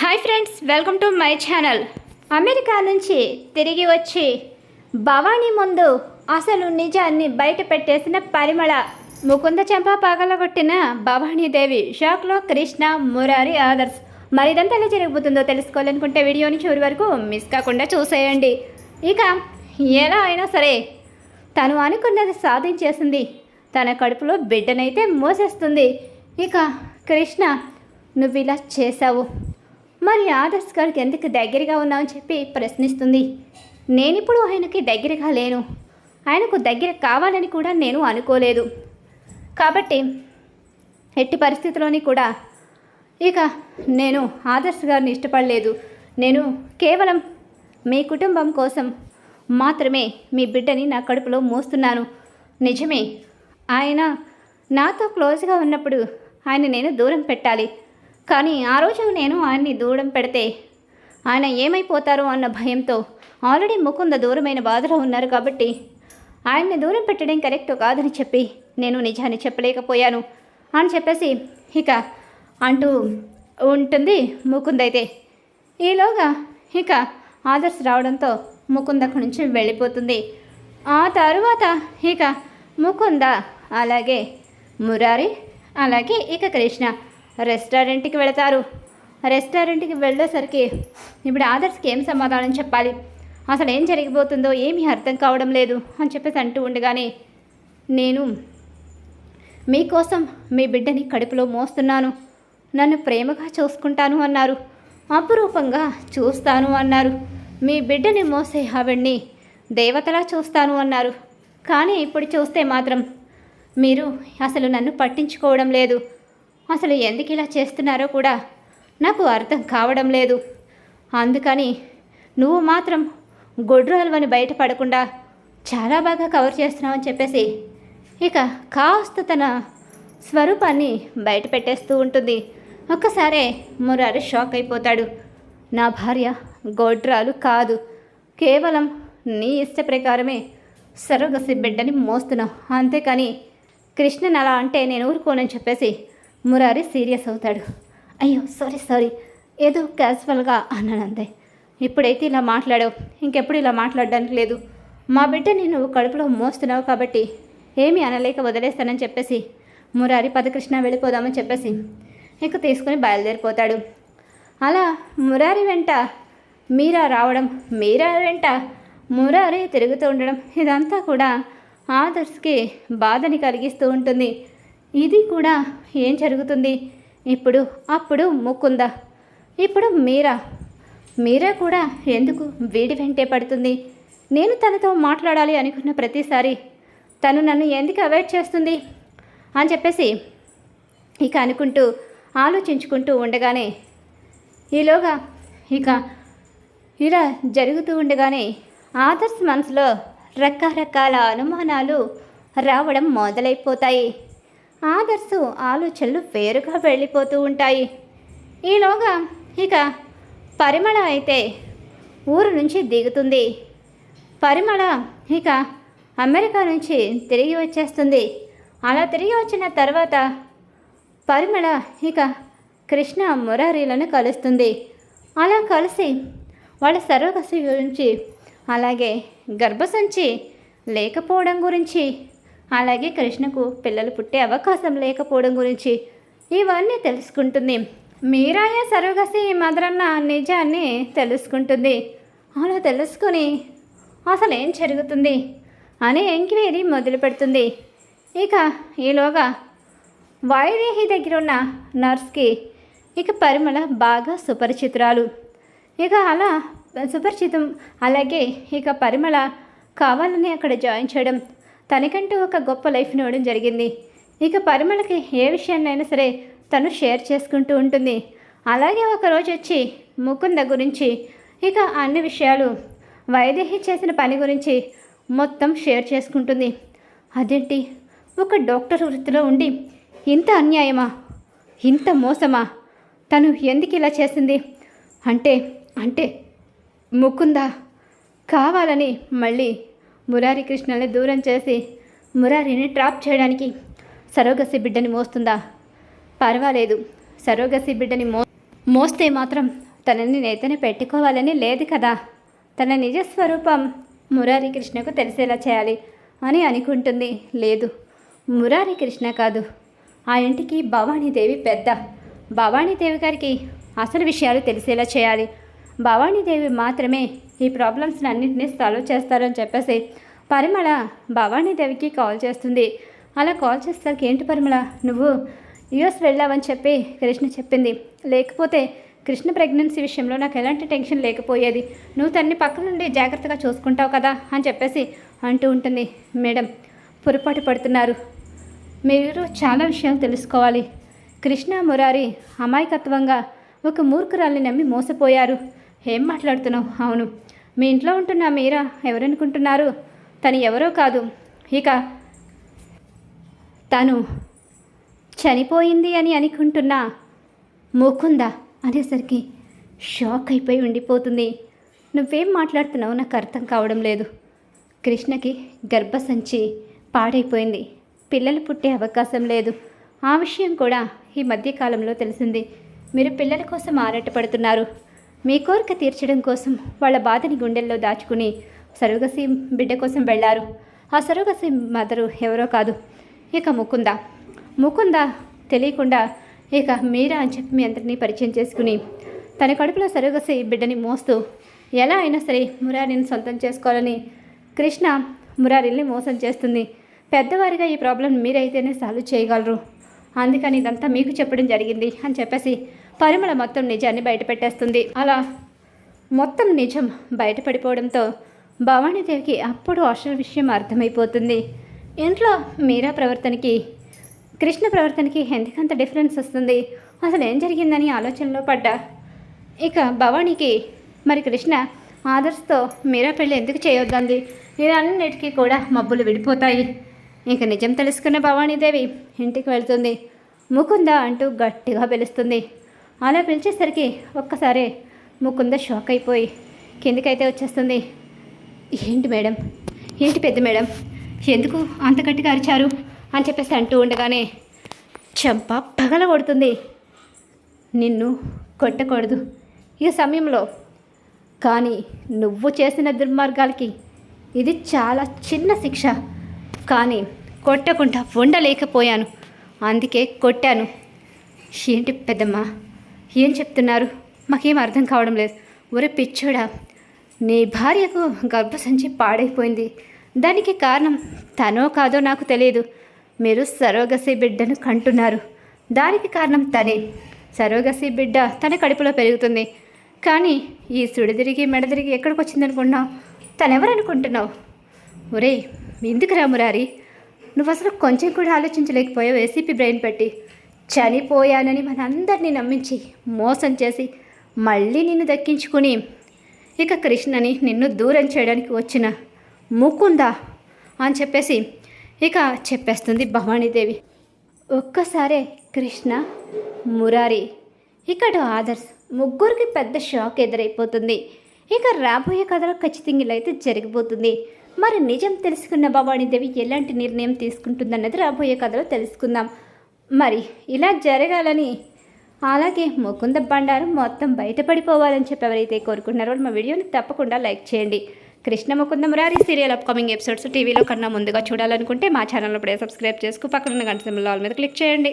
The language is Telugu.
Hi friends welcome to my channel America నుంచి తిరిగి వచ్చి భవానీ ముందు అసలు నిజాన్ని బయట పెట్టేసిన పరిమళ ముకుంద చెంప పగలగొట్టిన భవానీదేవి షాక్లో కృష్ణ మురారి ఆదర్శ్. మరి ఇదంతా ఎలా జరగబోతుందో తెలుసుకోవాలనుకుంటే వీడియోని చివరి వరకు మిస్ కాకుండా చూసేయండి. ఇక ఎలా అయినా సరే తను అనుకున్నది సాధించేసింది. తన కడుపులో బిడ్డనైతే మోసేస్తుంది. ఇక కృష్ణ నువ్వు ఇలా చేసావు మరి ఆదర్శ్ గారికి ఎందుకు దగ్గరగా ఉన్నావని చెప్పి ప్రశ్నిస్తుంది. నేనిప్పుడు ఆయనకి దగ్గరగా లేను. ఆయనకు దగ్గర కావాలని కూడా నేను అనుకోలేదు. కాబట్టి ఎట్టి పరిస్థితిలోని కూడా ఇక నేను ఆదర్శ్ గారిని ఇష్టపడలేదు. నేను కేవలం మీ కుటుంబం కోసం మాత్రమే మీ బిడ్డని నా కడుపులో మోస్తున్నాను. నిజమే. ఆయన నాతో క్లోజ్గా ఉన్నప్పుడు ఆయన నేను దూరం పెట్టాలి. కానీ ఆ రోజు నేను ఆయన్ని దూరం పెడితే ఆయన ఏమైపోతారో అన్న భయంతో ఆల్రెడీ ముకుంద దూరమైన బాధలో ఉన్నారు కాబట్టి ఆయన్ని దూరం పెట్టడం కరెక్ట్ కాదని చెప్పి నేను నిజాన్ని చెప్పలేకపోయాను అని చెప్పేసి ఇక అంటూ ఉంటుంది ముకుంద్ అయితే. ఈలోగా ఇక ఆదర్శ్ రావడంతో ముకుంద్ అక్కడి నుంచి వెళ్ళిపోతుంది. ఆ తరువాత ఇక ముకుంద అలాగే మురారి అలాగే ఇక కృష్ణ రెస్టారెంట్కి వెళతారు. రెస్టారెంట్కి వెళ్ళేసరికి ఇప్పుడు ఆదర్శకి ఏం సమాధానం చెప్పాలి? అసలు ఏం జరిగిపోతుందో ఏమీ అర్థం కావడం లేదు అని చెప్పేసి అంటూ ఉండగానే నేను మీకోసం మీ బిడ్డని కడుపులో మోస్తున్నాను. నన్ను ప్రేమగా చూసుకుంటాను అన్నారు. అపురూపంగా చూస్తాను అన్నారు. మీ బిడ్డని మోసే ఆవిడ్ని దేవతలా చూస్తాను అన్నారు. కానీ ఇప్పుడు చూస్తే మాత్రం మీరు అసలు నన్ను పట్టించుకోవడం లేదు. అసలు ఎందుకు ఇలా చేస్తున్నారో కూడా నాకు అర్థం కావడం లేదు. అందుకని నువ్వు మాత్రం గొడ్రాలువని బయటపడకుండా చాలా బాగా కవర్ చేస్తున్నావని చెప్పేసి ఇక కాస్త తన స్వరూపాన్ని బయట పెట్టేస్తూ ఉంటుంది. ఒక్కసారే మురారి షాక్ అయిపోతాడు. నా భార్య గొడ్రాలు కాదు. కేవలం నీ ఇష్ట ప్రకారమే సరగసి బిడ్డని మోస్తున్నావు అంతేకాని కృష్ణన్ అలా అంటే నేను ఊరుకోనని చెప్పేసి మురారి సీరియస్ అవుతాడు. అయ్యో సారీ సారీ. ఏదో క్యాజువల్గా అన్నాను అంతే ఇప్పుడైతే ఇలా మాట్లాడావు. ఇంకెప్పుడు ఇలా మాట్లాడడానికి లేదు. మా బిడ్డని నువ్వు కడుపులో మోస్తున్నావు కాబట్టి ఏమీ అనలేక వదిలేస్తానని చెప్పేసి మురారి పదకృష్ణ వెళ్ళిపోదామని చెప్పేసి ఇక తీసుకుని బయలుదేరిపోతాడు. అలా మురారి వెంట మీరా రావడం మీరా వెంట మురారి తిరుగుతూ ఉండడం ఇదంతా కూడా ఆదర్శ్కి బాధని కలిగిస్తూ ఉంటుంది. ఇది కూడా ఏం జరుగుతుంది? ఇప్పుడు అప్పుడు ముకుంద. ఇప్పుడు మీరా. మీరా కూడా ఎందుకు వీడి వెంటే పడుతుంది? నేను తనతో మాట్లాడాలి అనుకున్న ప్రతిసారి తను నన్ను ఎందుకు అవాయిడ్ చేస్తుంది? అని చెప్పేసి ఇక అనుకుంటూ ఆలోచించుకుంటూ ఉండగానే ఈలోగా ఇక ఇలా జరుగుతూ ఉండగానే ఆదర్శ్ మనసులో రకరకాల అనుమానాలు రావడం మొదలైపోతాయి. ఆదర్శు ఆలోచనలు వేరుగా వెళ్ళిపోతూ ఉంటాయి. ఈలోగా ఇక పరిమళ అయితే ఊరు నుంచి దిగుతుంది. పరిమళ ఇక అమెరికా నుంచి తిరిగి వచ్చేస్తుంది. అలా తిరిగి వచ్చిన తర్వాత పరిమళ ఇక కృష్ణ మురారీలను కలుస్తుంది. అలా కలిసి వాళ్ళ సర్వకసి గురించి అలాగే గర్భసంచి లేకపోవడం గురించి అలాగే కృష్ణకు పిల్లలు పుట్టే అవకాశం లేకపోవడం గురించి ఇవన్నీ తెలుసుకుంటుంది. మీరాయ సరుగసి మదరన్న నిజాన్ని తెలుసుకుంటుంది. అలా తెలుసుకొని అసలు ఏం జరుగుతుంది అనే ఎంక్వైరీ మొదలు పెడుతుంది. ఇక ఈలోగా వాయుదేహి దగ్గర ఉన్న నర్స్కి ఇక పరిమళ బాగా సుపరిచితురాలు. ఇక అలా సుపరిచితం అలాగే ఇక పరిమళ కావాలని అక్కడ జాయిన్ చేయడం తనకంటూ ఒక గొప్ప లైఫ్ని ఇవ్వడం జరిగింది. ఇక పరిమళకి ఏ విషయాన్నైనా సరే తను షేర్ చేసుకుంటూ ఉంటుంది. అలాగే ఒకరోజు వచ్చి ముకుంద గురించి ఇక అన్ని విషయాలు వైదేహి చేసిన పని గురించి మొత్తం షేర్ చేసుకుంటుంది. అదేంటి? ఒక డాక్టర్ వృత్తిలో ఉండి ఇంత అన్యాయమా? ఇంత మోసమా? తను ఎందుకు ఇలా చేసింది? అంటే అంటే ముకుంద కావాలని మళ్ళీ మురారి కృష్ణని దూరం చేసి మురారిని ట్రాప్ చేయడానికి సరోగసి బిడ్డని మోస్తుందా? పర్వాలేదు. సరోగసి బిడ్డని మో మోస్తే మాత్రం తనని నేతని పెట్టుకోవాలని లేదు కదా. తన నిజ స్వరూపం మురారి కృష్ణకు తెలిసేలా చేయాలి అని అనుకుంటుంది. లేదు. మురారి కృష్ణ కాదు. ఆ ఇంటికి భవానీదేవి పెద్ద. భవానీదేవి గారికి అసలు విషయాలు తెలిసేలా చేయాలి. భవానీదేవి మాత్రమే ఈ ప్రాబ్లమ్స్ని అన్నింటినీ సాల్వ్ చేస్తారని చెప్పేసి పరిమళ భవానీదేవికి కాల్ చేస్తుంది. అలా కాల్ చేసేసరికి ఏంటి పరిమళ? నువ్వు యుఎస్ వెళ్ళావని చెప్పి కృష్ణ చెప్పింది. లేకపోతే కృష్ణ ప్రెగ్నెన్సీ విషయంలో నాకు ఎలాంటి టెన్షన్ లేకపోయేది? నువ్వు తన్ని పక్క నుండి జాగ్రత్తగా చూసుకుంటావు కదా అని చెప్పేసి అంటూ ఉంటుంది మేడం. పొరపాటు పడుతున్నారు. మీరు చాలా విషయాలు తెలుసుకోవాలి. కృష్ణ మురారి అమాయకత్వంగా ఒక మూర్ఖురాల్ని నమ్మి మోసపోయారు. ఏం మాట్లాడుతున్నావు? అవును. మీ ఇంట్లో ఉంటున్న మీరా? ఎవరనుకుంటున్నారు? తను ఎవరో కాదు. ఇక తను చనిపోయింది అని అనుకుంటున్నా ముకుంద అనేసరికి షాక్ అయిపోయి ఉండిపోతుంది. నువ్వేం మాట్లాడుతున్నావు నాకు అర్థం కావడం లేదు. కృష్ణకి గర్భసంచి పాడైపోయింది. పిల్లలు పుట్టే అవకాశం లేదు. ఆ విషయం కూడా ఈ మధ్యకాలంలో తెలిసింది. మీరు పిల్లల కోసం ఆరాటపడుతున్నారు. మీ కోరిక తీర్చడం కోసం వాళ్ళ బాధని గుండెల్లో దాచుకుని సరుగసి బిడ్డ కోసం వెళ్ళారు. ఆ సరుగసి మదరు ఎవరో కాదు. ఇక ముకుంద. ముకుంద తెలియకుండా ఇక మీరా అని చెప్పి మీ అందరినీ పరిచయం చేసుకుని తన కడుపులో సరుగసి బిడ్డని మోస్తూ ఎలా అయినా సరే మురారిని సొంతం చేసుకోవాలని కృష్ణ మురారిల్ని మోసం చేస్తుంది. పెద్దవారిగా ఈ ప్రాబ్లం మీరైతేనే సాల్వ్ చేయగలరు. అందుకని ఇదంతా మీకు చెప్పడం జరిగింది అని చెప్పేసి పరిమళ మొత్తం నిజాన్ని బయటపెట్టేస్తుంది. అలా మొత్తం నిజం బయటపడిపోవడంతో భవానీదేవికి అప్పుడు అసలు విషయం అర్థమైపోతుంది. ఇంట్లో మీరా ప్రవర్తనకి కృష్ణ ప్రవర్తనకి ఎందుకంత డిఫరెన్స్ వస్తుంది? అసలు ఏం జరిగిందని ఆలోచనలో పడ్డా. ఇక భవానీకి మరి కృష్ణ ఆదర్శతో మీరా పెళ్ళి ఎందుకు చేయొద్దంది? ఇవన్నిటికీ కూడా మబ్బులు విడిపోతాయి. ఇక నిజం తెలుసుకున్న భవానీదేవి ఇంటికి వెళ్తుంది. ముకుంద అంటూ గట్టిగా పిలుస్తుంది. అలా పిలిచేసరికి ఒక్కసారే ముకుంద షాక్ అయిపోయి కిందికైతే వచ్చేస్తుంది. ఏంటి మేడం? ఏంటి పెద్ద మేడం? ఎందుకు అంత గట్టిగా అరిచారు? అని చెప్పేసి అంటూ ఉండగానే చెంప పగల కొడుతుంది. నిన్ను కొట్టకూడదు. ఈ సమయంలో కానీ నువ్వు చేసిన దుర్మార్గాలకి ఇది చాలా చిన్న శిక్ష. కానీ కొట్టకుండా ఉండలేకపోయాను. అందుకే కొట్టాను. ఏంటి పెద్దమ్మ? ఏం చెప్తున్నారు? మాకేం అర్థం కావడం లేదు. ఒరే పిచ్చోడా నీ భార్యకు గర్భసంచి పాడైపోయింది. దానికి కారణం తనో కాదో నాకు తెలియదు. మీరు సరోగసి బిడ్డను కంటున్నారు. దానికి కారణం తనే. సరోగసి బిడ్డ తన కడుపులో పెరుగుతుంది. కానీ ఈ సుడిదిరిగి మెడదిరిగి ఎక్కడికి వచ్చిందనుకున్నావు తనెవరనుకుంటున్నావు? ఒరే ఎందుకు రామురారి నువ్వు అసలు కొంచెం కూడా ఆలోచించలేకపోయావు ఏసీపీ బ్రెయిన్ పెట్టి. చనిపోయానని మనందరినీ నమ్మించి మోసం చేసి మళ్ళీ నిన్ను దక్కించుకుని ఇక కృష్ణని నిన్ను దూరం చేయడానికి వచ్చిన ముక్కుందా అని చెప్పేసి ఇక చెప్పేస్తుంది భవానీదేవి. ఒక్కసారే కృష్ణ మురారి ఇక్కడ ఆదర్శ్ ముగ్గురికి పెద్ద షాక్ ఎదురైపోతుంది. ఇక రాబోయే కథలో ఖచ్చితంగా అయితే జరిగిపోతుంది. మరి నిజం తెలుసుకున్న భవానీదేవి ఎలాంటి నిర్ణయం తీసుకుంటుందన్నది రాబోయే కథలో తెలుసుకుందాం. మరి ఇలా జరగాలని అలాగే ముకుంద బండారం మొత్తం బయటపడిపోవాలని చెప్పి ఎవరైతే కోరుకుంటున్నారో మా వీడియోని తప్పకుండా లైక్ చేయండి. Krishna Mukunda Murari serial upcoming episodes టీవీలో కన్నా ముందుగా చూడాలనుకుంటే మా ఛానల్ ఇప్పుడే సబ్స్క్రైబ్ చేసుకు. పక్కన గంట సింబల్ ఆల్ మీద క్లిక్ చేయండి.